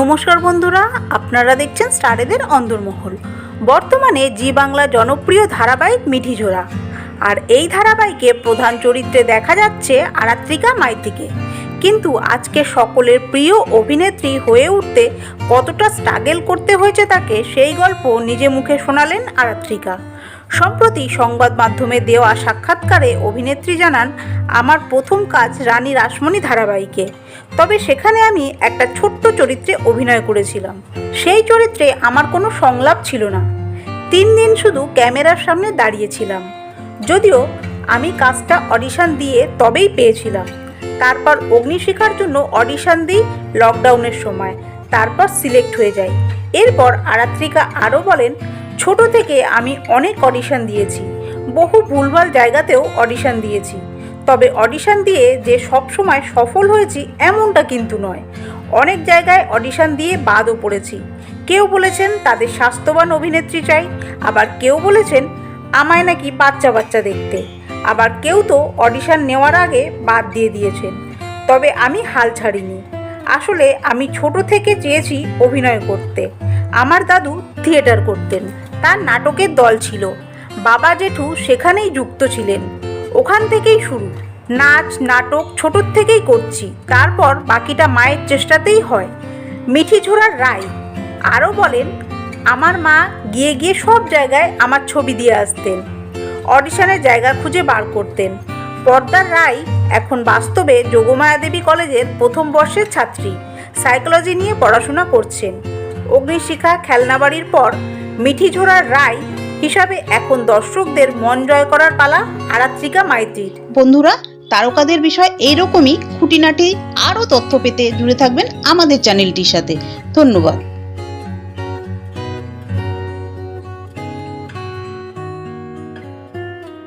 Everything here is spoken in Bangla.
নমস্কার বন্ধুরা, আপনারা দেখছেন স্টারেদের অন্দরমহল। বর্তমানে জি বাংলা জনপ্রিয় ধারাবাহিক মিঠিঝোড়া আর এই ধারাবাহিকে প্রধান চরিত্রে দেখা যাচ্ছে আরাত্রিকা মাইতিকে। কিন্তু আজকে সকলের প্রিয় অভিনেত্রী হয়ে উঠতে কতটা স্ট্রাগেল করতে হয়েছে তাকে, সেই গল্প নিজে মুখে শোনালেন আরাত্রিকা। সম্প্রতি সংবাদ মাধ্যমে দেওয়া সাক্ষাৎকারে অভিনেত্রী জানান, আমার প্রথম কাজ রানী রাসমণি ধারাবাহিকে। তবে সেখানে আমি একটা ছোট্ট চরিত্রে অভিনয় করেছিলাম। সেই চরিত্রে আমার কোনো সংলাপ ছিল না। তিন দিন শুধু ক্যামেরার সামনে দাঁড়িয়েছিলাম। যদিও আমি কাজটা অডিশন দিয়ে তবেই পেয়েছিলাম। তারপর অগ্নিশিখার জন্য অডিশন দিই লকডাউনের সময়। তারপর সিলেক্ট হয়ে যাই। এরপর আরাত্রিকা আরও বলেন ছোট থেকে আমি অনেক অডিশন দিয়েছি। বহু ভুলভাল জায়গাতেও অডিশন দিয়েছি। তবে অডিশন দিয়ে যে সব সময় সফল হয়েছি এমনটা কিন্তু নয়। অনেক জায়গায় অডিশন দিয়ে বাদও পড়েছি। কেউ বলেছেন তাদের স্বাস্থ্যবান অভিনেত্রী চাই, আবার কেউ বলেছেন আমায় নাকি বাচ্চা বাচ্চা দেখতে। আবার কেউ তো অডিশন নেওয়ার আগে বাদ দিয়ে দিয়েছেন। তবে আমি হাল ছাড়িনি। আসলে আমি ছোট থেকে চেয়েছি অভিনয় করতে। আমার দাদু থিয়েটার করতেন। তার নাটকের দল ছিল। বাবা জেঠু সেখানেই যুক্ত ছিলেন। ওখান থেকেই শুরু। নাচ, নাটক ছোটোর থেকেই করছি। তারপর বাকিটা মায়ের চেষ্টাতেই হয়। মিঠি ঝোড়ার রায় আরও বলেন, আমার মা গিয়ে গিয়ে সব জায়গায় আমার ছবি দিয়ে আসতেন। অডিশনের জায়গা খুঁজে বার করতেন। পর্দার রায় এখন বাস্তবে যোগমায়া দেবী কলেজের প্রথম বর্ষের ছাত্রী। সাইকোলজি নিয়ে পড়াশোনা করছেন। অগ্নিশিখা খেলনাবাড়ির পর মিঠিঝোড়ার রায় হিসাবে এখন দর্শকদের মন জয় করার পালা আরাত্রিকা মাইতির বন্ধুরা, তারকাদের বিষয় এইরকমই খুঁটিনাটি আরও তথ্য পেতে জুড়ে থাকবেন আমাদের চ্যানেলটির সাথে। ধন্যবাদ।